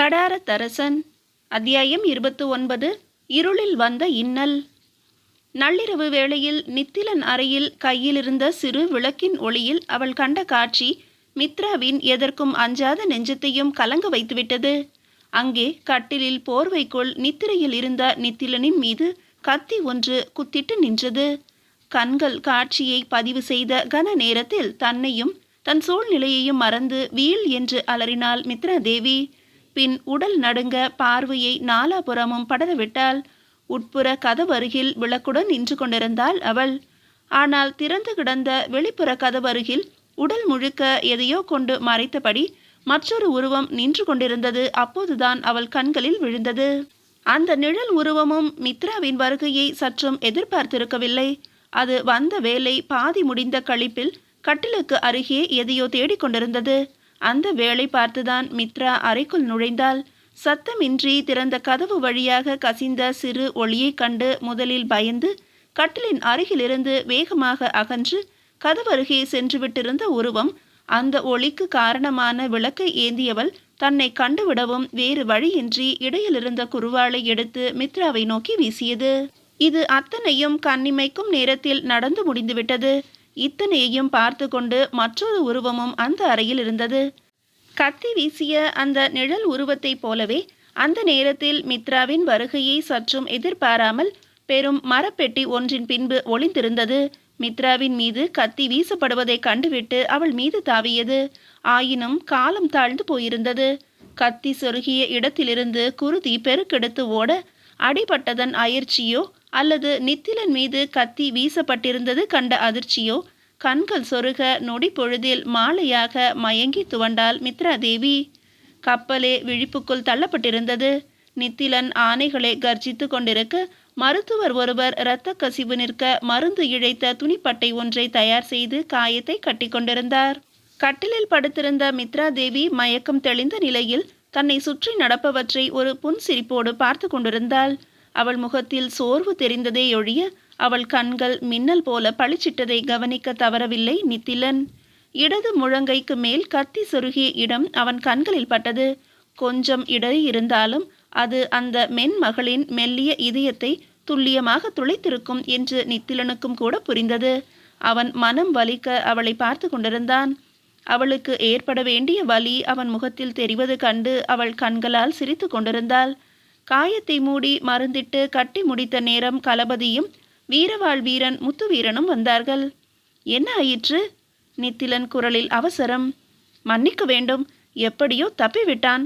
கடாரத்தரசன் அத்தியாயம் இருபத்து ஒன்பது இருளில் வந்த இன்னல். நள்ளிரவு வேளையில் நித்திலன் அறையில் கையிலிருந்த சிறு விளக்கின் ஒளியில் அவள் கண்ட காட்சி மித்ராவின் எதற்கும் அஞ்சாத நெஞ்சத்தையும் கலங்க வைத்துவிட்டது. அங்கே கட்டிலில் போர்வைக்குள் நித்திரையில் இருந்த நித்திலனின் மீது கத்தி ஒன்று குத்திட்டு நின்றது. கண்கள் காட்சியை பதிவு செய்த கன நேரத்தில் தன்னையும் தன் சூழ்நிலையையும் மறந்து வீல் என்று அலறினாள் மித்ரா தேவி பின் உடல் நடுங்க பார்வையை நாலாபுறமும் படரவிட்டாள். உட்புற கதவருகில் விளக்குடன் நின்று கொண்டிருந்தாள் அவள். ஆனால் திறந்து கிடந்த வெளிப்புற கதவருகில் உடல் முழுக்க எதையோ கொண்டு மறைத்தபடி மற்றொரு உருவம் நின்று கொண்டிருந்தது. அப்போதுதான் அவள் கண்களில் விழுந்தது. அந்த நிழல் உருவமும் மித்ராவின் வருகையை சற்றும் எதிர்பார்த்திருக்கவில்லை. அது வந்த வேலை பாதி முடிந்த கழிப்பில் கட்டிலுக்கு அருகே எதையோ தேடிக்கொண்டிருந்தது. அந்த வேலை பார்த்துதான் மித்ரா அறைக்குள் நுழைந்தால் சத்தமின்றி திறந்த கதவு வழியாக கசிந்த சிறு ஒளியைக் கண்டு முதலில் பயந்து கட்டிலின் அருகிலிருந்து வேகமாக அகன்று கதவருகே சென்றுவிட்டிருந்த உருவம் அந்த ஒளிக்கு காரணமான விளக்கை ஏந்தியவள் தன்னை கண்டுவிடவும் வேறு வழியின்றி இடையிலிருந்த குருவாளை எடுத்து மித்ராவை நோக்கி வீசியது. இது அத்தனையும் கண்ணிமைக்கும் நேரத்தில் நடந்து முடிந்துவிட்டது. இத்தனையையும் பார்த்து கொண்டு மற்றொரு உருவமும் அந்த அறையில் இருந்தது. கத்தி வீசிய அந்த நிழல் உருவத்தைப் போலவே அந்த நேரத்தில் மித்ராவின் வருகையை சற்றும் எதிர்பாராமல் பெரும் மரப்பெட்டி ஒன்றின் பின்பு ஒளிந்திருந்தது. மித்ராவின் மீது கத்தி வீசப்படுவதை கண்டுவிட்டு அவள் மீது தாவியது. ஆயினும் காலம் தாழ்ந்து போயிருந்தது. கத்தி சொருகிய இடத்திலிருந்து குருதி பெருக்கெடுத்து ஓட அடிபட்டதன் அயற்சியோ அல்லது நித்திலன் மீது கத்தி வீசப்பட்டிருந்தது கண்ட அதிர்ச்சியோ? கண்கள் சொருக நொடி பொழுதில் மாலையாக மயங்கி துவண்டாள் மித்ரா தேவி கப்பலே விழிப்புக்குள் தள்ளப்பட்டிருந்தது. நித்திலன் ஆணைகளை கர்ஜித்து கொண்டிருக்க மருத்துவர் ஒருவர் இரத்த கசிவு நிற்க மருந்து இழைத்த துணிப்பட்டை ஒன்றை தயார் செய்து காயத்தை கட்டிக்கொண்டிருந்தார் கட்டிலில் படுத்திருந்த மித்ரா தேவி மயக்கம் தெளிந்த நிலையில் தன்னை சுற்றி நடப்பவற்றை ஒரு புன்சிரிப்போடு பார்த்து கொண்டிருந்தாள். அவள் முகத்தில் சோர்வு தெரிந்ததே ஒழிய அவள் கண்கள் மின்னல் போல பளிச்சிட்டதை கவனிக்க தவறவில்லை நித்திலன். இடது முழங்கைக்கு மேல் கத்தி சொருகிய இடம் அவன் கண்களில் பட்டது. கொஞ்சம் இடறி இருந்தாலும் அது அந்த மென்மகளின் மெல்லிய இதயத்தை துல்லியமாக துளைத்திருக்கும் என்று நித்திலனுக்கும் கூட புரிந்தது. அவன் மனம் வலிக்க அவளை பார்த்து கொண்டிருந்தான். அவளுக்கு ஏற்பட வேண்டிய வலி அவன் முகத்தில் தெரிவது கண்டு அவள் கண்களால் சிரித்து கொண்டிருந்தாள். காயத்தை மூடி மருந்திட்டு கட்டி முடித்த நேரம் கலபதியும் வீரவாள் வீரன் முத்துவீரனும் வந்தார்கள். என்ன ஆயிற்று? நித்திலன் குரலில் அவசரம். மன்னிக்க வேண்டும். எப்படியோ தப்பிவிட்டான்.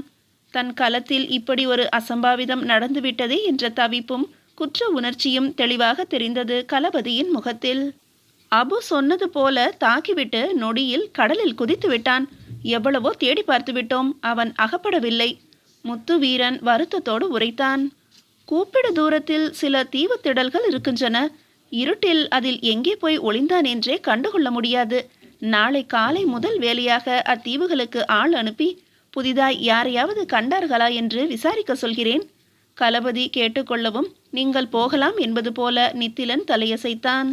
தன் களத்தில் இப்படி ஒரு அசம்பாவிதம் நடந்துவிட்டதே என்ற தவிப்பும் குற்ற உணர்ச்சியும் தெளிவாக தெரிந்தது கலபதியின் முகத்தில். அபு சொன்னது போல தாக்கிவிட்டு நொடியில் கடலில் குதித்து விட்டான். எவ்வளவோ தேடி பார்த்து விட்டோம். அவன் அகப்படவில்லை. முத்து வீரன் வருத்தத்தோடு உரைத்தான். கூப்பிட தூரத்தில் சில தீவு திடல்கள் இருக்கின்றன. இருட்டில் அதில் எங்கே போய் ஒளிந்தான் என்றே கண்டுகொள்ள முடியாது. நாளை காலை முதல் வேலையாக அத்தீவுகளுக்கு ஆள் அனுப்பி புதிதாய் யாரையாவது கண்டார்களா என்று விசாரிக்க சொல்கிறேன். களபதி கேட்டுக்கொள்ளவும் நீங்கள் போகலாம் என்பது போல நித்திலன் தலையசைத்தான்.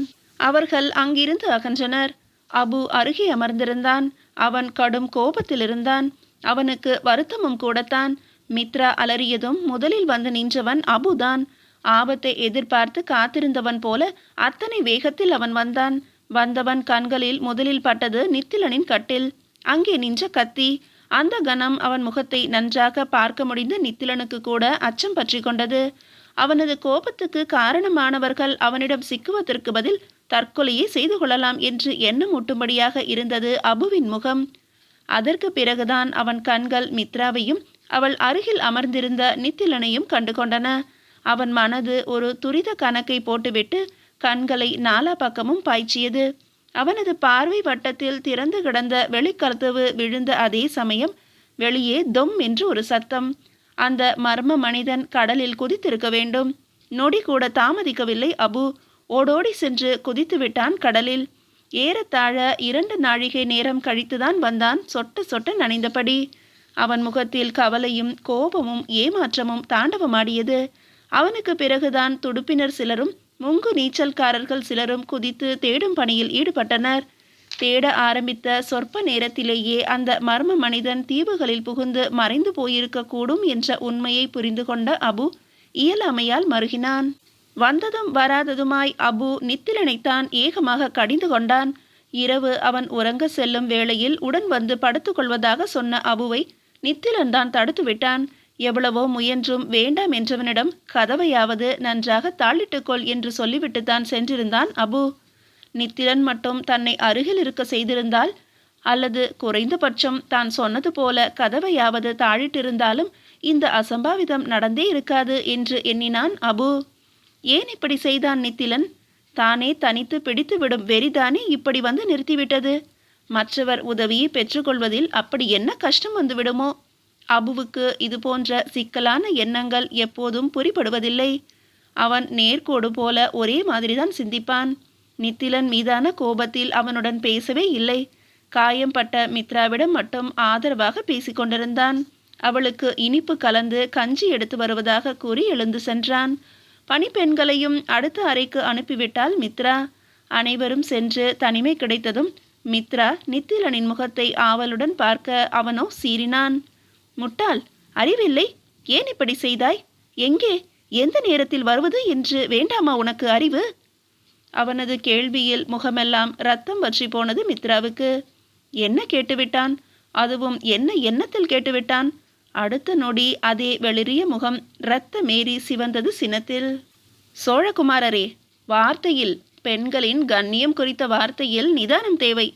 அவர்கள் அங்கிருந்து அகன்றனர். அபு அருகே அமர்ந்திருந்தான். அவன் கடும் கோபத்தில் இருந்தான் அவனுக்கு வருத்தமும் கூடத்தான். மித்ரா அலறியதும் முதலில் வந்து நின்றவன் அபுதான். ஆபத்தை எதிர்பார்த்து காத்திருந்தவன் போல அத்தனை வேகத்தில் அவன் வந்தான். வந்தவன் கண்களில் முதலில் பட்டது நித்திலனின் கட்டில். அங்கே நின்ற கத்தி. அந்த கணம் அவன் முகத்தை நன்றாக பார்க்க முடிந்த நித்திலனுக்கு கூட அச்சம் பற்றி கொண்டது. அவனது கோபத்துக்கு காரணமானவர்கள் அவனிடம் சிக்குவதற்கு பதில் தற்கொலையை செய்து கொள்ளலாம் என்று எண்ணம் ஊட்டும்படியாக இருந்தது அபுவின் முகம். அதற்கு பிறகுதான் அவன் கண்கள் மித்ராவையும் அவள் அருகில் அமர்ந்திருந்த நித்திலனையும் கண்டு கொண்டன. அவன் மனது ஒரு துரித கணக்கை போட்டுவிட்டு கண்களை நாலா பக்கமும் பாய்ச்சியது. அவனது பார்வை வட்டத்தில் திறந்து கிடந்த வெளிக்கதவு விழுந்த அதே சமயம் வெளியே தொம் என்று ஒரு சத்தம். அந்த மர்ம மனிதன் கடலில் குதித்திருக்க வேண்டும். நொடி கூட தாமதிக்கவில்லை அபு. ஓடோடி சென்று குதித்து விட்டான் கடலில். ஏறத்தாழ இரண்டு நாழிகை நேரம் கழித்துதான் வந்தான் சொட்ட சொட்ட நனைந்தபடி. அவன் முகத்தில் கவலையும் கோபமும் ஏமாற்றமும் தாண்டவமாடியது. அவனுக்கு பிறகுதான் துடுப்பினர் சிலரும் முங்கு நீச்சல்காரர்கள் சிலரும் குதித்து தேடும் பணியில் ஈடுபட்டனர். தேட ஆரம்பித்த சொற்ப நேரத்திலேயே அந்த மர்ம மனிதன் தீவுகளில் புகுந்து மறைந்து போயிருக்கக்கூடும் என்ற உண்மையை புரிந்து கொண்ட அபு இயலாமையால் மருகினான். வந்ததும் வராததுமாய் அபு நித்திலனைத்தான் ஏகமாக கடிந்து கொண்டான். இரவு அவன் உறங்க செல்லும் வேளையில் உடன் வந்து படுத்துக்கொள்வதாக சொன்ன அபுவை நித்திலன் தான் தடுத்து விட்டான். எவ்வளவோ முயன்றும் வேண்டாம் என்றவனிடம் கதவையாவது நன்றாக தாளிட்டுக்கொள் என்று சொல்லிவிட்டுத்தான் சென்றிருந்தான் அபு. நித்திலன் மட்டும் தன்னை அருகில் இருக்க செய்திருந்தால் அல்லது குறைந்தபட்சம் தான் சொன்னது போல கதவையாவது தாழிட்டிருந்தாலும் இந்த அசம்பாவிதம் நடந்தே இருக்காது என்று எண்ணினான் அபு. ஏன் இப்படி செய்தான் நித்திலன்? தானே தனித்து பிடித்துவிடும் வெறிதானே இப்படி வந்து நிறுத்திவிட்டது? மற்றவர் உதவியை பெற்றுக்கொள்வதில் அப்படி என்ன கஷ்டம் வந்துவிடுமோ? அபுவுக்கு இது போன்ற சிக்கலான எண்ணங்கள் எப்போதும் புரிபடுவதில்லை. அவன் நேர்கோடு போல ஒரே மாதிரிதான் சிந்திப்பான். நித்திலன் மீதான கோபத்தில் அவனுடன் பேசவே இல்லை. காயம்பட்ட மித்ராவிடம் மட்டும் ஆதரவாக பேசிக்கொண்டிருந்தான். அவளுக்கு இனிப்பு கலந்து கஞ்சி எடுத்து வருவதாக கூறி எழுந்து சென்றான். பணிப்பெண்களையும் அடுத்த அறைக்கு அனுப்பிவிட்டாள் மித்ரா. அனைவரும் சென்று தனிமை கிடைத்ததும் மித்ரா நித்திலனின் முகத்தை ஆவலுடன் பார்க்க அவனோ சீறினான். முட்டாள் அறிவில்லை. ஏன் இப்படி செய்தாய்? எங்கே? எந்த நேரத்தில் வருவது என்று வேண்டாமா உனக்கு அறிவு? அவனது கேள்வியில் முகமெல்லாம் ரத்தம் வற்றி போனது மித்ராவுக்கு. என்ன கேட்டுவிட்டான்? அதுவும் என்ன எண்ணத்தில் கேட்டுவிட்டான்? அடுத்த நொடி அதே வெளிரிய முகம் இரத்த மேரி சிவந்தது சினத்தில். சோழகுமாரரே வார்த்தையில் பெண்களின் கண்ணியம் குறித்த வார்த்தையில் நிதானம் தேவை.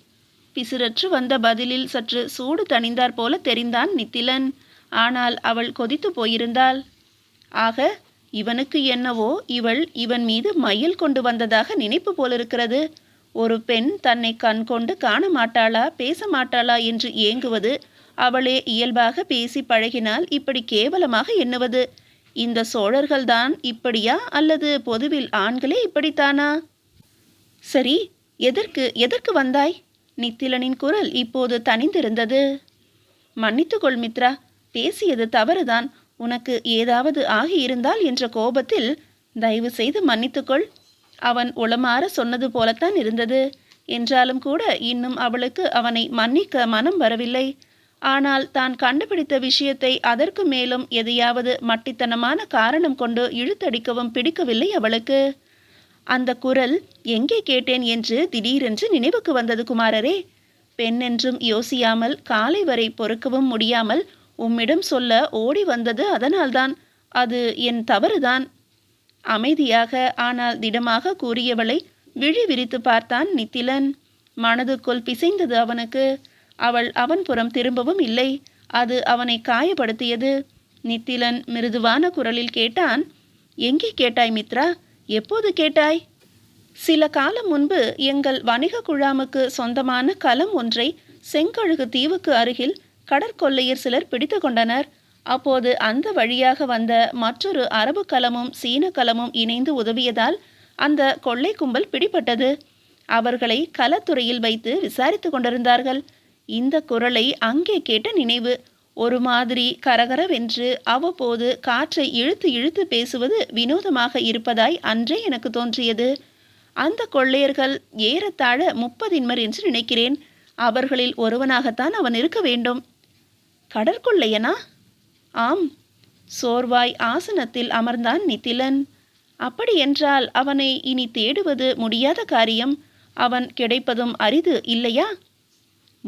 பிசிறற்று வந்த பதிலில் சற்று சூடு தணிந்தார் போல தெரிந்தான் நித்திலன். ஆனால் அவள் கொதித்து போயிருந்தாள். ஆக இவனுக்கு என்னவோ இவள் இவன் மீது மையல் கொண்டு வந்ததாக நினைப்பு போலிருக்கிறது. ஒரு பெண் தன்னை கண் கொண்டு காண மாட்டாளா பேச மாட்டாளா என்று ஏங்குவது அவளே இயல்பாக பேசி பழகினால் இப்படி கேவலமாக எண்ணுவது? இந்த சோழர்கள்தான் இப்படியா? அல்லது பொதுவில் ஆண்களே இப்படித்தானா? சரி எதற்கு எதற்கு வந்தாய்? நித்திலனின் குரல் இப்போது தனிந்திருந்தது மன்னித்துக்கொள் மித்ரா பேசியது தவறுதான். உனக்கு ஏதாவது ஆகியிருந்தால் என்ற கோபத்தில் தயவு செய்து மன்னித்துக்கொள் அவன் உளமாற சொன்னது போலத்தான் இருந்தது. என்றாலும் கூட இன்னும் அவளுக்கு அவனை மன்னிக்க மனம் வரவில்லை. ஆனால் தான் கண்டுபிடித்த விஷயத்தை அதற்கு மேலும் எதையாவது மட்டித்தனமான காரணம் கொண்டு இழுத்தடிக்கவும் பிடிக்கவில்லை அவளுக்கு. அந்த குரல் எங்கே கேட்டேன் என்று திடீரென்று நினைவுக்கு வந்தது குமாரரே. பெண்ணென்றும் யோசியாமல் காலை வரை பொறுக்கவும் முடியாமல் உம்மிடம் சொல்ல ஓடி வந்தது அதனால்தான். அது என் தவறுதான். அமைதியாக ஆனால் திடமாக கூறியவளை விழி விரித்து பார்த்தான் நித்திலன். மனதுக்குள் பிசைந்தது அவனுக்கு. அவள் அவன் புறம் திரும்பவும் இல்லை. அது அவனை காயப்படுத்தியது. நித்திலன் மிருதுவான குரலில் கேட்டான் எங்கே கேட்டாய் மித்ரா? எப்போது கேட்டாய்? சில காலம் முன்பு எங்கள் வணிக குழாமுக்கு சொந்தமான கலம் ஒன்றை செங்கழுகு தீவுக்கு அருகில் கடற்கொள்ளையர் சிலர் பிடித்து கொண்டனர். அப்போது அந்த வழியாக வந்த மற்றொரு அரபு கலமும் சீன கலமும் இணைந்து உதவியதால் அந்த கொள்ளை கும்பல் பிடிபட்டது அவர்களை கலத்துறையில் வைத்து விசாரித்து கொண்டிருந்தார்கள். இந்த குரலை அங்கே கேட்ட நினைவு. ஒரு மாதிரி கரகரவென்று அவ்வப்போது காற்றை இழுத்து இழுத்து பேசுவது வினோதமாக இருப்பதாய் அன்றே எனக்கு தோன்றியது. அந்த கொள்ளையர்கள் ஏறத்தாழ முப்பதின்மர் என்று நினைக்கிறேன். அவர்களில் ஒருவனாகத்தான் அவன் இருக்க வேண்டும். கடற்கொள்ளையனா? ஆம். சோர்வாய் ஆசனத்தில் அமர்ந்தான் நித்திலன். அப்படியென்றால் அவனை இனி தேடுவது முடியாத காரியம். அவன் கிடைப்பதும் அரிது இல்லையா?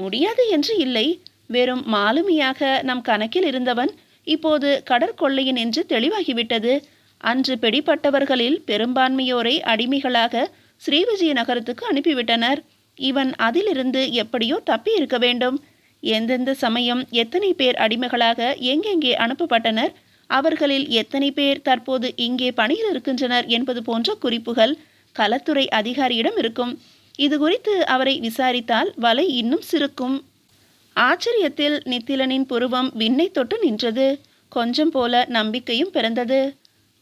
முடியாது என்று இல்லை. வெறும் மாலுமியாக நம் கணக்கில் இருந்தவன் இப்போது கடற்கொள்ளையின் என்று தெளிவாகிவிட்டது. அன்று பிடிப்பட்டவர்களில் பெரும்பான்மையோரை அடிமைகளாக ஸ்ரீவிஜய நகரத்துக்கு அனுப்பிவிட்டனர். இவன் அதிலிருந்து எப்படியோ தப்பி இருக்க வேண்டும். எந்தெந்த சமயம் எத்தனை பேர் அடிமைகளாக எங்கெங்கே அனுப்பப்பட்டனர் அவர்களில் எத்தனை பேர் தற்போது இங்கே பணியில் இருக்கின்றனர் என்பது போன்ற குறிப்புகள் கலத்துறை அதிகாரியிடம் இருக்கும். இது குறித்து அவரை விசாரித்தால் வலை இன்னும் சிறுக்கும் ஆச்சரியத்தில் நித்திலனின் புருவம் விண்ணை தொட்டு நின்றது. கொஞ்சம் போல நம்பிக்கையும் பிறந்தது.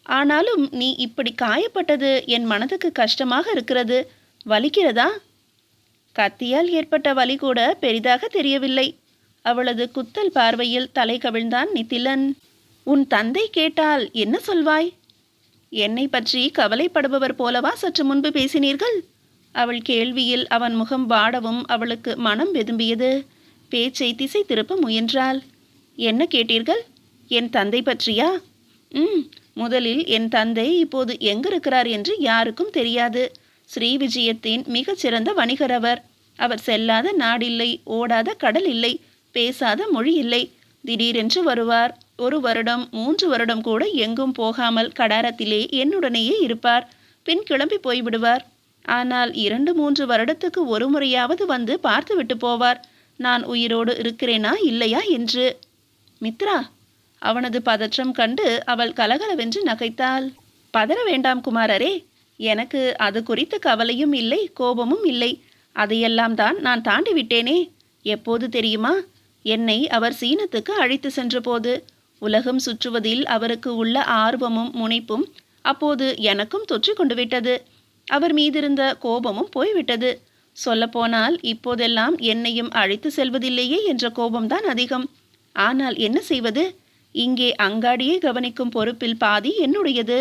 ஆனாலும் நீ இப்படி காயப்பட்டது என் மனதுக்கு கஷ்டமாக இருக்கிறது. வலிக்கிறதா? கத்தியால் ஏற்பட்ட வலி கூட பெரிதாக தெரியவில்லை. அவளது குத்தல் பார்வையில் தலை கவிழ்ந்தான் நித்திலன். உன் தந்தை கேட்டால் என்ன சொல்வாய்? என்னை பற்றி கவலைப்படுபவர் போலவா சற்று முன்பு பேசினீர்கள்? அவள் கேள்வியில் அவன் முகம் வாடவும் அவளுக்கு மனம் வெதும்பியது. பேச்சை திசை திருப்ப முயன்றாள். என்ன கேட்டீர்கள்? என் தந்தை பற்றியா? ம் முதலில் என் தந்தை இப்போது எங்கிருக்கிறார் என்று யாருக்கும் தெரியாது. ஸ்ரீ விஜயத்தின் மிகச்சிறந்த வணிகர் அவர். அவர் செல்லாத நாடில்லை ஓடாத கடல் இல்லை பேசாத மொழி இல்லை. திடீரென்று வருவார். ஒரு வருடம் மூன்று வருடம் கூட எங்கும் போகாமல் கடாரத்திலே என்னுடனேயே இருப்பார். பின் கிளம்பி போய்விடுவார். ஆனால் இரண்டு மூன்று வருடத்துக்கு ஒரு முறையாவது வந்து பார்த்துவிட்டு போவார். நான் உயிரோடு இருக்கிறேனா இல்லையா என்று. மித்ரா அவனது பதற்றம் கண்டு அவள் கலகலவென்று நகைத்தாள். பதற வேண்டாம் குமாரரே. எனக்கு அது குறித்த கவலையும் இல்லை கோபமும் இல்லை. அதையெல்லாம் தான் நான் தாண்டி விட்டேனே. எப்போது தெரியுமா? என்னை அவர் சீனத்துக்கு அழைத்து சென்றபோது. உலகம் சுற்றுவதில் அவருக்கு உள்ள ஆர்வமும் முனைப்பும் அப்போது எனக்கும் தொற்றி கொண்டு விட்டது. அவர் மீதிருந்த கோபமும் போய்விட்டது. சொல்லப்போனால் இப்போதெல்லாம் என்னையும் அழைத்து செல்வதில்லையே என்ற கோபம்தான் அதிகம். ஆனால் என்ன செய்வது? இங்கே அங்காடியை கவனிக்கும் பொறுப்பில் பாதி என்னுடையது.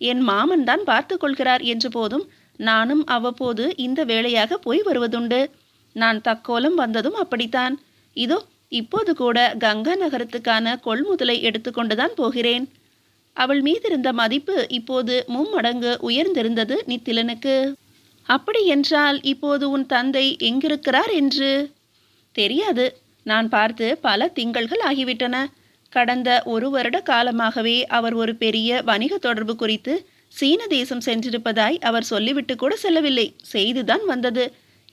என் மாமன் தான் பார்த்து கொள்கிறார் என்ற போதும் நானும் அவ்வப்போது இந்த வேலையாக போய் வருவதுண்டு. நான் தக்கோலம் வந்ததும் அப்படித்தான். இதோ இப்போது கூட கங்கா நகரத்துக்கான கொள்முதலை எடுத்துக்கொண்டுதான் போகிறேன். அவள் மீதிருந்த மதிப்பு இப்போது மும்மடங்கு உயர்ந்திருந்தது நித்திலனுக்கு. அப்படி என்றால் இப்போது உன் தந்தை எங்கிருக்கிறார் என்று? தெரியாது. நான் பார்த்து பல திங்கள்கள் ஆகிவிட்டன. கடந்த ஒரு வருட காலமாகவே அவர் ஒரு பெரிய வணிக தொடர்பு குறித்து சீன தேசம் சென்றிருப்பதாய் அவர் சொல்லிவிட்டு கூட செல்லவில்லை. செய்துதான் வந்தது.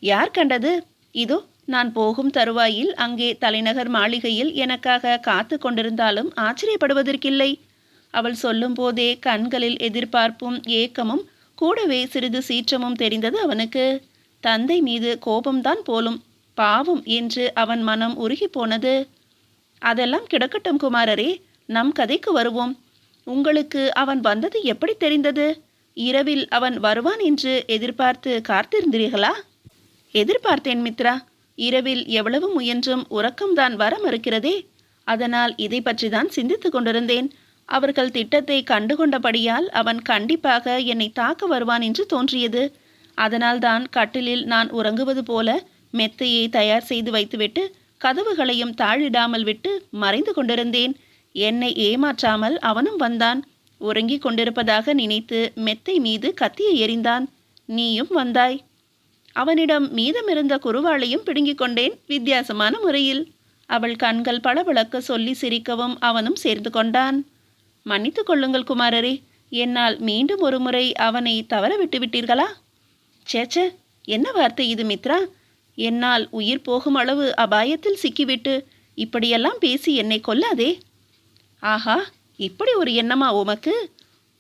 யார் கண்டது? இதோ நான் போகும் தருவாயில் அங்கே தலைநகர் மாளிகையில் எனக்காக காத்து கொண்டிருந்தாலும் ஆச்சரியப்படுவதற்கில்லை. அவள் சொல்லும்போதே கண்களில் எதிர்பார்ப்பும் ஏக்கமும் கூடவே சிறிது சீற்றமும் தெரிந்தது அவனுக்கு. தந்தை மீது கோபம்தான் போலும் பாவம் என்று அவன் மனம் உருகி போனது. அதெல்லாம் கிடக்கட்டும் குமாரரே நம் கதைக்கு வருவோம். உங்களுக்கு அவன் வந்தது எப்படி தெரிந்தது? இரவில் அவன் வருவான் என்று எதிர்பார்த்து காத்திருந்தீர்களா? எதிர்பார்த்தேன் மித்ரா. இரவில் எவ்வளவு முயன்றும் உறக்கம்தான் வர மறுக்கிறதே. அதனால் இதை பற்றி தான் சிந்தித்துக் கொண்டிருந்தேன். அவர்கள் திட்டத்தை கண்டுகொண்டபடியால் அவன் கண்டிப்பாக என்னை தாக்க வருவான் என்று தோன்றியது. அதனால்தான் கட்டிலில் நான் உறங்குவது போல மெத்தையை தயார் செய்து வைத்துவிட்டு கதவுகளையும் தாழிடாமல் விட்டு மறைந்து கொண்டிருந்தேன். என்னை ஏமாற்றாமல் அவனும் வந்தான். உறங்கிக் கொண்டிருப்பதாக நினைத்து மெத்தை மீது கத்தியை எறிந்தான். நீயும் வந்தாய். அவனிடம் மீதமிருந்த குருவாளையும் பிடுங்கிக் கொண்டேன் வித்தியாசமான முறையில். அவள் கண்கள் பளபளக்க சொல்லி சிரிக்கவும் அவனும் சேர்ந்து கொண்டான். மன்னித்து கொள்ளுங்கள் குமாரரே. என்னால் மீண்டும் ஒரு முறை அவனை தவற விட்டு விட்டீர்களா? சேச்சே என்ன வார்த்தை இது மித்ரா? என்னால் உயிர் போகும் அளவு அபாயத்தில் சிக்கிவிட்டு இப்படியெல்லாம் பேசி என்னை கொல்லாதே. ஆஹா இப்படி ஒரு எண்ணமா உமக்கு?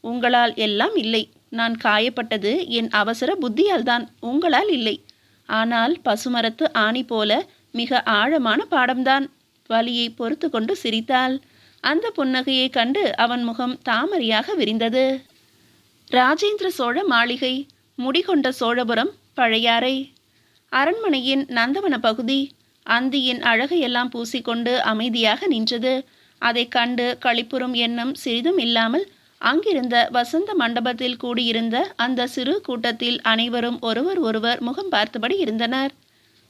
உங்களால் எல்லாம் இல்லை. நான் காயப்பட்டது என் அவசர புத்தியால் தான் உங்களால் இல்லை. ஆனால் பசுமரத்து ஆணி போல மிக ஆழமான பாடம்தான். வலியை பொறுத்து கொண்டு சிரித்தாள். அந்த புன்னகையை கண்டு அவன் முகம் தாமரையாக விரிந்தது. ராஜேந்திர சோழ மாளிகை முடிகொண்ட சோழபுரம் பழையாறை. அரண்மனையின் நந்தவன பகுதி அந்தியின் அழகையெல்லாம் பூசிக்கொண்டு அமைதியாக நின்றது. அதைக் கண்டு களிப்புறும் எண்ணம் சிறிதும் இல்லாமல் அங்கிருந்த வசந்த மண்டபத்தில் கூடியிருந்த அந்த சிறு கூட்டத்தில் அனைவரும் ஒருவர் ஒருவர் முகம் பார்த்தபடி இருந்தனர்.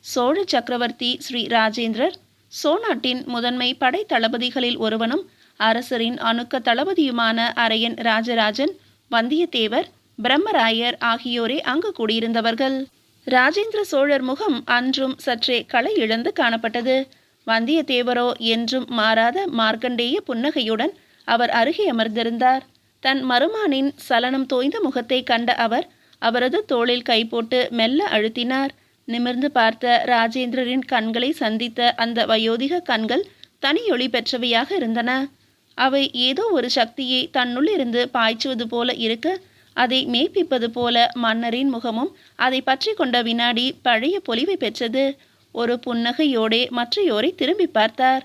சோழ சக்கரவர்த்தி ஸ்ரீ ராஜேந்திரர் சோனாட்டின் முதன்மை படை தளபதிகளில் ஒருவனும் அரசரின் அணுக்க தளபதியுமான அரையன் ராஜராஜன் வந்தியத்தேவர் பிரம்மராயர் ஆகியோரே அங்கு கூடியிருந்தவர்கள். ராஜேந்திர சோழர் முகம் அன்றும் சற்றே களை இழந்து காணப்பட்டது. வந்தியத்தேவரோ என்றும் மாறாத மார்க்கண்டேய புன்னகையுடன் அவர் அருகே அமர்ந்திருந்தார். தன் மருமானின் சலனம் தோய்ந்த முகத்தை கண்ட அவர் அவரது தோளில் கை போட்டு மெல்ல அழுத்தினார். நிமிர்ந்து பார்த்த ராஜேந்திரரின் கண்களை சந்தித்த அந்த வயோதிக கண்கள் தனியொளி பெற்றவையாக இருந்தன. அவை ஏதோ ஒரு சக்தியை தன்னுள்ளிருந்து பாய்ச்சுவது போல இருக்க அதை மெய்ப்பிப்பது போல மன்னரின் முகமும் அதை பற்றி கொண்ட வினாடி பழைய பொலிவை பெற்றது. ஒரு புன்னகையோடே மற்றையோரை திரும்பி பார்த்தார்.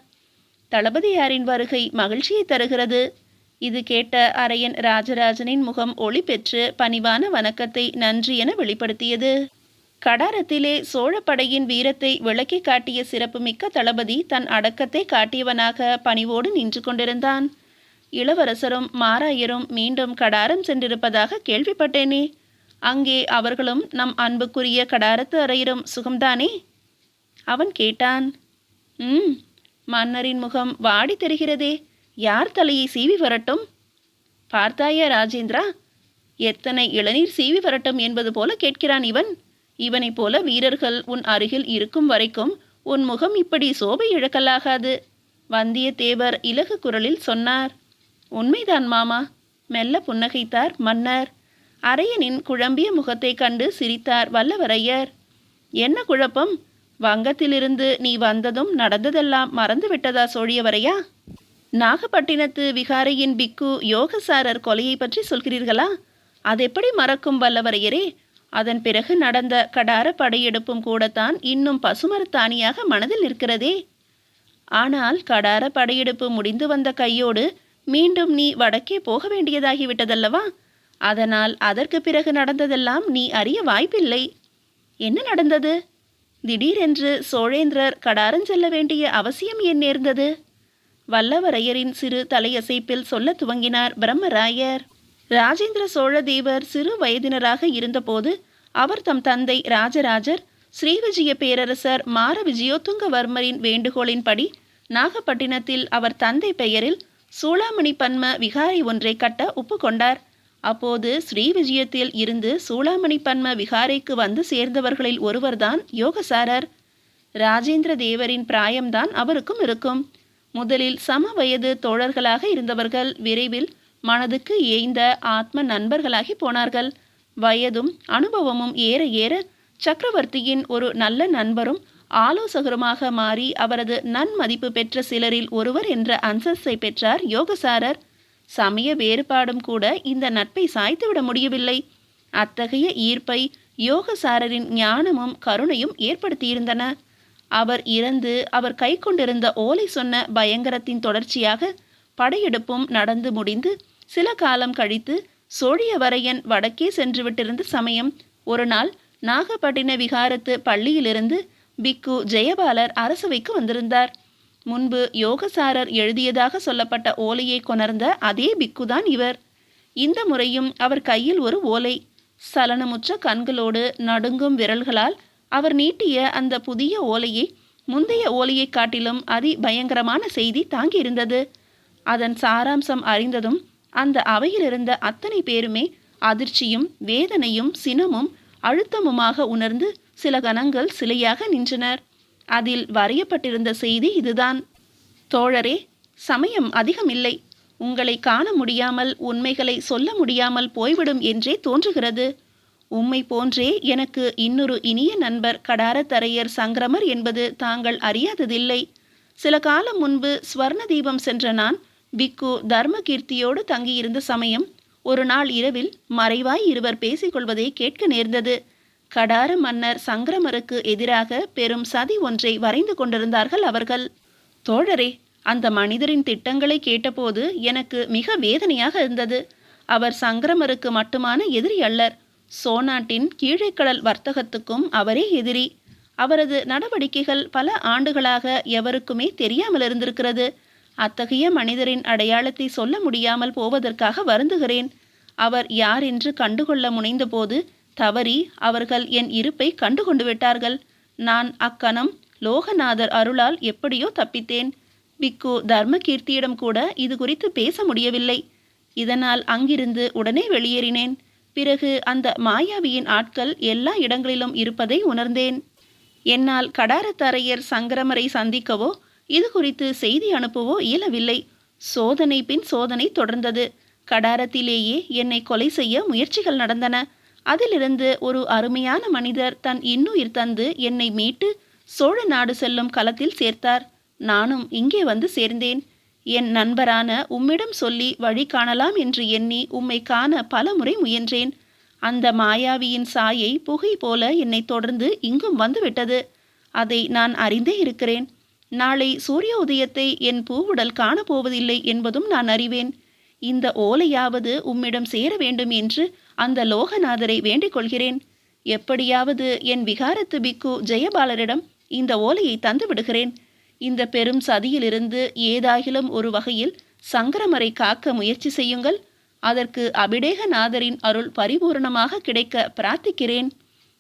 தளபதியாரின் வருகை மகிழ்ச்சியை தருகிறது. இது கேட்ட அரையன் ராஜராஜனின் முகம் ஒளி பெற்று பணிவான வணக்கத்தை நன்றி என வெளிப்படுத்தியது. கடாரத்திலே சோழப்படையின் வீரத்தை விளக்கி காட்டிய சிறப்புமிக்க தளபதி தன் அடக்கத்தை காட்டியவனாக பணிவோடு நின்று கொண்டிருந்தான். இளவரசரும் மாராயரும் மீண்டும் கடாரம் சென்றிருப்பதாக கேள்விப்பட்டேனே. அங்கே அவர்களும் நம் அன்புக்குரிய கடாரத்து அறையிலும் சுகம்தானே? அவன் கேட்டான். ம் மன்னரின் முகம் வாடி தெரிகிறதே. யார் தலையை சீவி வரட்டும்? பார்த்தாயா ராஜேந்திரா? எத்தனை இளநீர் சீவி வரட்டும் என்பது போல கேட்கிறான் இவன். இவனைப் போல வீரர்கள் உன் அருகில் இருக்கும் வரைக்கும் உன் முகம் இப்படி சோபை இழக்கலாகாது வந்தியத்தேவர் இலகு குரலில் சொன்னார் உண்மைதான் மாமா. மெல்ல புன்னகைத்தார் மன்னர். அரையனின் குழம்பிய முகத்தைக் கண்டு சிரித்தார் வல்லவரையர். என்ன குழப்பம்? வங்கத்திலிருந்து நீ வந்ததும் நடந்ததெல்லாம் மறந்துவிட்டதா சோழியவரையா? நாகப்பட்டினத்து விகாரையின் பிக்கு யோகசாரர் கொலையை பற்றி சொல்கிறீர்களா? அதெப்படி மறக்கும் வல்லவரையரே? அதன் பிறகு நடந்த கடார படையெடுப்பும் கூடத்தான் இன்னும் பசுமரத்தானியாக மனதில் நிற்கிறதே. ஆனால் கடார படையெடுப்பு முடிந்து வந்த கையோடு மீண்டும் நீ வடக்கே போக வேண்டியதாகிவிட்டதல்லவா? அதனால் அதற்கு பிறகு நடந்ததெல்லாம் நீ அறிய வாய்ப்பில்லை. என்ன நடந்தது? திடீரென்று சோழேந்திரர் கடாரம் செல்ல வேண்டிய அவசியம் ஏன் நேர்ந்தது? வல்லவரையரின் சிறு தலையசைப்பில் சொல்லத் துவங்கினார் பிரம்மராயர். ராஜேந்திர சோழ தேவர் சிறு வயதினராக இருந்தபோது அவர் தம் தந்தை ராஜராஜர் ஸ்ரீவிஜய பேரரசர் மார விஜயோத்துங்கவர்மரின் வேண்டுகோளின்படி நாகப்பட்டினத்தில் அவர் தந்தை பெயரில் சூளாமணி பன்ம விகாரை ஒன்றை கட்ட ஒப்புக்கொண்டார் அப்போது ஸ்ரீவிஜயத்தில் இருந்து சூளாமணி பன்ம விகாரைக்கு வந்து சேர்ந்தவர்களில் ஒருவர்தான் யோகசாரர். ராஜேந்திர தேவரின் பிராயம்தான் அவருக்கும் இருக்கும். முதலில் சம வயது தோழர்களாக இருந்தவர்கள் விரைவில் மனதுக்கு ஏய்ந்த ஆத்ம நண்பர்களாகி போனார்கள். வயதும் அனுபவமும் ஏற ஏற சக்கரவர்த்தியின் ஒரு நல்ல நண்பரும் ஆலோசகருமாக மாறி அவரது நன்மதிப்பு பெற்ற சிலரில் ஒருவர் என்ற அந்தஸ்தை பெற்றார் யோகசாரர். சமய வேறுபாடும் கூட இந்த நட்பை சாய்த்துவிட முடியவில்லை. அத்தகைய ஈர்ப்பை யோகசாரரின் ஞானமும் கருணையும் ஏற்படுத்தியிருந்தன. அவர் இறந்து அவர் கை கொண்டிருந்த ஓலை சொன்ன பயங்கரத்தின் தொடர்ச்சியாக படையெடுப்பும் நடந்து முடிந்து சில காலம் கழித்து சோழியவரையன் வடக்கே சென்று விட்டிருந்த சமயம் ஒரு நாள் நாகப்பட்டின விகாரத்து பள்ளியிலிருந்து பிக்கு ஜெயபாலர் அரசவைக்கு வந்திருந்தார். முன்பு யோகசாரர் எழுதியதாக சொல்லப்பட்ட ஓலையை கொணர்ந்த அதே பிக்குதான் இவர். இந்த முறையும் அவர் கையில் ஒரு ஓலை. சலனமுற்ற கண்களோடு நடுங்கும் விரல்களால் அவர் நீட்டிய அந்த புதிய ஓலையை முந்தைய ஓலையைக் காட்டிலும் அதி பயங்கரமான செய்தி தாங்கியிருந்தது. அதன் சாராம்சம் அறிந்ததும் அந்த அவையில் இருந்த அத்தனை பேருமே அதிர்ச்சியும் வேதனையும் சினமும் அழுத்தமுமாக உணர்ந்து சில கணங்கள் சிலையாக நின்றனர். அதில் வரையப்பட்டிருந்த செய்தி இதுதான். தோழரே சமயம் அதிகமில்லை. உங்களை காண முடியாமல் உண்மைகளை சொல்ல முடியாமல் போய்விடும் என்றே தோன்றுகிறது. உம்மை போன்றே எனக்கு இன்னொரு இனிய நண்பர் கடாரத்தரையர் சங்கிரமர் என்பது தாங்கள் அறியாததில்லை. சில காலம் முன்பு ஸ்வர்ண தீபம் சென்ற நான் பிக்கு தர்மகீர்த்தியோடு தங்கியிருந்த சமயம் ஒரு நாள் இரவில் மறைவாய் இருவர் பேசிக்கொள்வதை கேட்க நேர்ந்தது. கடார மன்னர் சங்கரமருக்கு எதிராக பெரும் சதி ஒன்றை வரைந்து கொண்டிருந்தார்கள் அவர்கள். தோழரே அந்த மனிதரின் திட்டங்களை கேட்டபோது எனக்கு மிக வேதனையாக இருந்தது. அவர் சங்கிரமருக்கு மட்டுமான எதிரி அல்லர். சோனாட்டின் கீழைக்கடல் வர்த்தகத்துக்கும் அவரே எதிரி. அவரது நடவடிக்கைகள் பல ஆண்டுகளாக எவருக்குமே தெரியாமல் இருந்திருக்கிறது அத்தகைய மனிதரின் அடையாளத்தை சொல்ல முடியாமல் போவதற்காக வருந்துகிறேன். அவர் யார் என்று கண்டுகொள்ள முனைந்தபோது தவறி அவர்கள் என் இருப்பை கண்டுகொண்டு விட்டார்கள். நான் அக்கணம் லோகநாதர் அருளால் எப்படியோ தப்பித்தேன். பிக்கு தர்மகீர்த்தியிடம் கூட இது குறித்து பேச முடியவில்லை. இதனால் அங்கிருந்து உடனே வெளியேறினேன். பிறகு அந்த மாயாவியின் ஆட்கள் எல்லா இடங்களிலும் இருப்பதை உணர்ந்தேன். என்னால் கடாரத்தரையர் சங்கரமரை சந்திக்கவோ இது குறித்து செய்தி அனுப்பவோ இயலவில்லை. சோதனை பின் சோதனை தொடர்ந்தது. கடாரத்திலேயே என்னை கொலை செய்ய முயற்சிகள் நடந்தன. அதிலிருந்து ஒரு அருமையான மனிதர் தன் இன்னுயிர் தந்து என்னை மீட்டு சோழ நாடு செல்லும் களத்தில் சேர்த்தார். நானும் இங்கே வந்து சேர்ந்தேன். என் நண்பரான உம்மிடம் சொல்லி வழி காணலாம் என்று எண்ணி உம்மை காண பல முறை முயன்றேன். அந்த மாயாவியின் சாயை புகை போல என்னை தொடர்ந்து இங்கும் வந்துவிட்டது. அதை நான் அறிந்தே இருக்கிறேன். நாளை சூரிய உதயத்தை என் பூவுடல் காணப்போவதில்லை என்பதும் நான் அறிவேன். இந்த ஓலையாவது உம்மிடம் சேர வேண்டும் என்று அந்த லோகநாதரை வேண்டிக் கொள்கிறேன். எப்படியாவது என் விகாரத்து பிக்கு ஜெயபாலரிடம் இந்த ஓலையை தந்து விடுகிறேன். இந்த பெரும் சதியிலிருந்து ஏதாகிலும் ஒரு வகையில் சங்கரமரை காக்க முயற்சி செய்யுங்கள். அதற்கு அபிடேகநாதரின் அருள் பரிபூரணமாக கிடைக்க பிரார்த்திக்கிறேன்.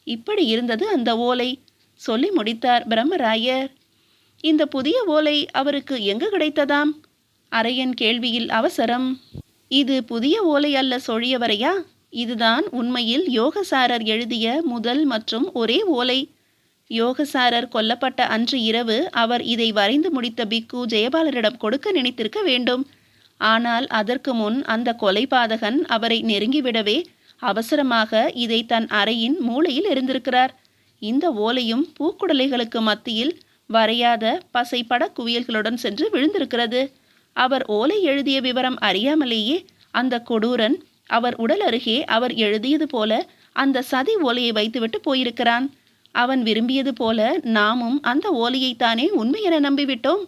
இப்படி இருந்தது அந்த ஓலை. சொல்லி முடித்தார் பிரம்மராயர். இந்த புதிய ஓலை அவருக்கு எங்கு கிடைத்ததாம்? அரையன் கேள்வியில் அவசரம். இது புதிய ஓலை அல்ல சொழியவரையா? இதுதான் உண்மையில் யோகசாரர் எழுதிய முதல் மற்றும் ஒரே ஓலை. யோகசாரர் கொல்லப்பட்ட அன்று இரவு அவர் இதை வரைந்து முடித்த பிக்கு ஜெயபாலரிடம் கொடுக்க நினைத்திருக்க வேண்டும். ஆனால் அதற்கு முன் அந்த கொலைபாதகன் அவரை நெருங்கிவிடவே அவசரமாக இதை தன் அறையின் மூலையில் இருந்திருக்கிறார் இந்த ஓலையும் பூக்குடலைகளுக்கு மத்தியில் வரையாத பசைப்பட குவியல்களுடன் சென்று விழுந்திருக்கிறது. அவர் ஓலை எழுதிய விவரம் அறியாமலேயே அந்த கொடூரன் அவர் உடல் அருகே அவர் எழுதியது போல அந்த சதி ஓலையை வைத்துவிட்டு போயிருக்கிறான். அவன் விரும்பியது போல நாமும் அந்த ஓலையைத்தானே உண்மை என நம்பிவிட்டோம்.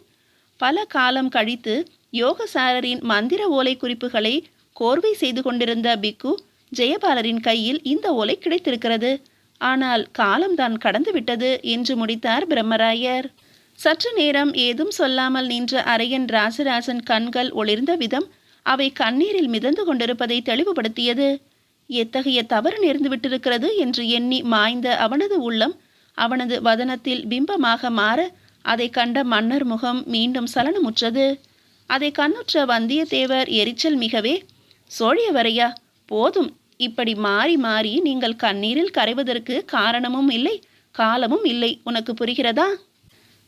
பல காலம் கழித்து யோகசாரரின் மந்திர ஓலை குறிப்புகளை கோர்வை செய்து கொண்டிருந்த பிக்கு ஜெயபாலரின் கையில் இந்த ஓலை கிடைத்திருக்கிறது. ஆனால் காலம்தான் கடந்துவிட்டது என்று முடித்தார் பிரம்மராயர். சற்று நேரம் ஏதும் சொல்லாமல் நின்ற அரையன் ராசராசன் கண்கள் ஒளிர்ந்த விதம் அவை கண்ணீரில் மிதந்து கொண்டிருப்பதை தெளிவுபடுத்தியது. எத்தகைய தவறு நேர்ந்து விட்டிருக்கிறது என்று எண்ணி மாய்ந்த அவனது உள்ளம் அவனது வதனத்தில் பிம்பமாக மாற அதை கண்ட மன்னர் முகம் மீண்டும் சலனமுற்றது. அதை கண்ணுற்ற வந்தியத்தேவர் எரிச்சல் மிகவே சோழியவரையா போதும் இப்படி மாறி மாறி நீங்கள் கண்ணீரில் கரைவதற்கு காரணமும் இல்லை காலமும் இல்லை. உனக்கு புரிகிறதா?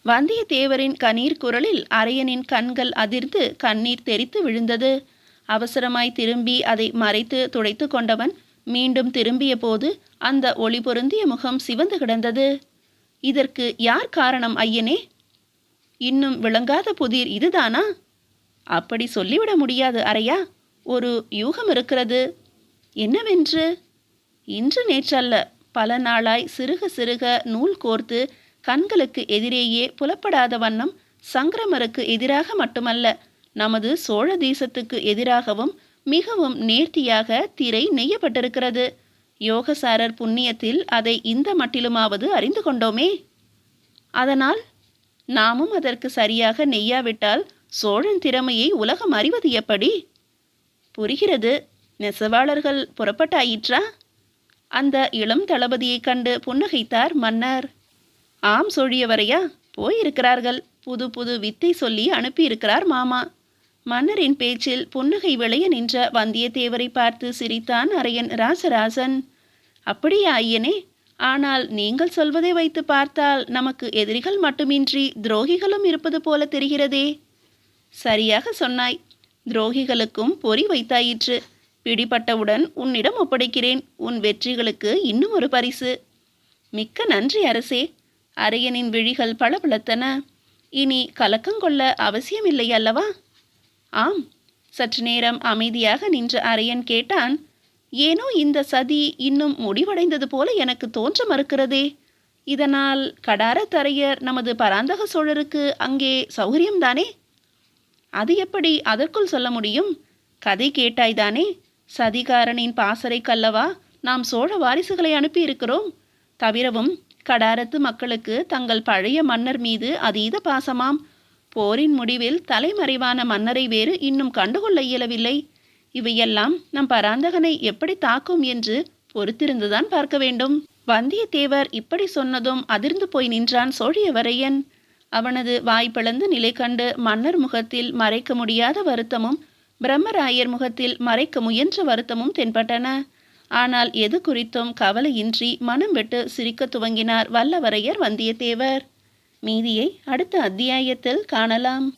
வந்தியத்தேவரின் கண்ணீர் குரலில் அரையனின் கண்கள் அதிர்ந்து கண்ணீர் தெரித்து விழுந்தது. அவசரமாய் திரும்பி அதை மறைத்து துடைத்து கொண்டவன் மீண்டும் திரும்பிய போது அந்த ஒளி பொருந்திய முகம் சிவந்து கிடந்தது. இதற்கு யார் காரணம் ஐயனே? இன்னும் விளங்காத புதிர் இதுதானா? அப்படி சொல்லிவிட முடியாது அரையா ஒரு யூகம் இருக்கிறது. என்னவென்று? இன்று நேற்றல்ல பல நாளாய் சிறுக சிறுக நூல் கோர்த்து கண்களுக்கு எதிரேயே புலப்படாத வண்ணம் சங்கிரமருக்கு எதிராக மட்டுமல்ல நமது சோழ தேசத்துக்கு எதிராகவும் மிகவும் நேர்த்தியாக திரை நெய்யப்பட்டிருக்கிறது. யோகசாரர் புண்ணியத்தில் அதை இந்த மட்டிலுமாவது அறிந்து கொண்டோமே? அதனால் நாமும் அதற்கு சரியாக நெய்யாவிட்டால் சோழன் திறமையை உலகம் அறிவது எப்படி? புரிகிறது நெசவாளர்கள் புறப்பட்டாயிற்றா? அந்த இளம் தளபதியைக் கண்டு புன்னகைத்தார் மன்னர். ஆம் சொழியவரையா போயிருக்கிறார்கள். புது புது வித்தை சொல்லி அனுப்பியிருக்கிறார் மாமா. மன்னரின் பேச்சில் புன்னகை விளைய நின்ற வந்தியத்தேவரை பார்த்து சிரித்தான் அரையன் ராசராசன். அப்படியா ஐயனே ஆனால் நீங்கள் சொல்வதை வைத்து பார்த்தால் நமக்கு எதிரிகள் மட்டுமின்றி துரோகிகளும் இருப்பது போல தெரிகிறதே. சரியாக சொன்னாய். துரோகிகளுக்கும் பொறி வைத்தாயிற்று. பிடிபட்டவுடன் உன்னிடம் ஒப்படைக்கிறேன். உன் வெற்றிகளுக்கு இன்னும் ஒரு பரிசு. மிக்க நன்றி அரசே. அரையனின் விழிகள் பளபளத்தன. இனி கலக்கங்கொள்ள அவசியமில்லை அல்லவா? ஆம். சற்று நேரம் அமைதியாக நின்ற அரையன் கேட்டான். ஏனோ இந்த சதி இன்னும் முடிவடைந்தது போல எனக்கு தோன்ற மறுக்கிறதே. இதனால் கடாரத்தரையர் நமது பராந்தக சோழருக்கு அங்கே சௌகரியம்தானே? அது எப்படி அதற்குள் சொல்ல முடியும்? கதை கேட்டாய்தானே? சதிகாரனின் பாசறை கல்லவா நாம் சோழ வாரிசுகளை அனுப்பியிருக்கிறோம்? தவிரவும் கடாரத்து மக்களுக்கு தங்கள் பழைய மன்னர் மீது அதீத பாசமாம். போரின் முடிவில் தலைமறைவான மன்னரை வேறு இன்னும் கண்டுகொள்ள இயலவில்லை. இவையெல்லாம் நம் பராந்தகனை எப்படி தாக்கும் என்று பொறுத்திருந்துதான் பார்க்க வேண்டும். வந்தியத்தேவர் இப்படி சொன்னதும் அதிர்ந்து போய் நின்றான் சோழியவரையன். அவனது வாய்ப்பிழந்து நிலை கண்டு மன்னர் முகத்தில் மறைக்க முடியாத வருத்தமும் பிரம்மராயர் முகத்தில் மறைக்க முயன்ற வருத்தமும் தென்பட்டன. ஆனால் எது குறித்தும் கவலையின்றி மனம் விட்டு சிரிக்க துவங்கினார் வல்லவரையர் வந்தியத்தேவர். மீதியை அடுத்த அத்தியாயத்தில் காணலாம்.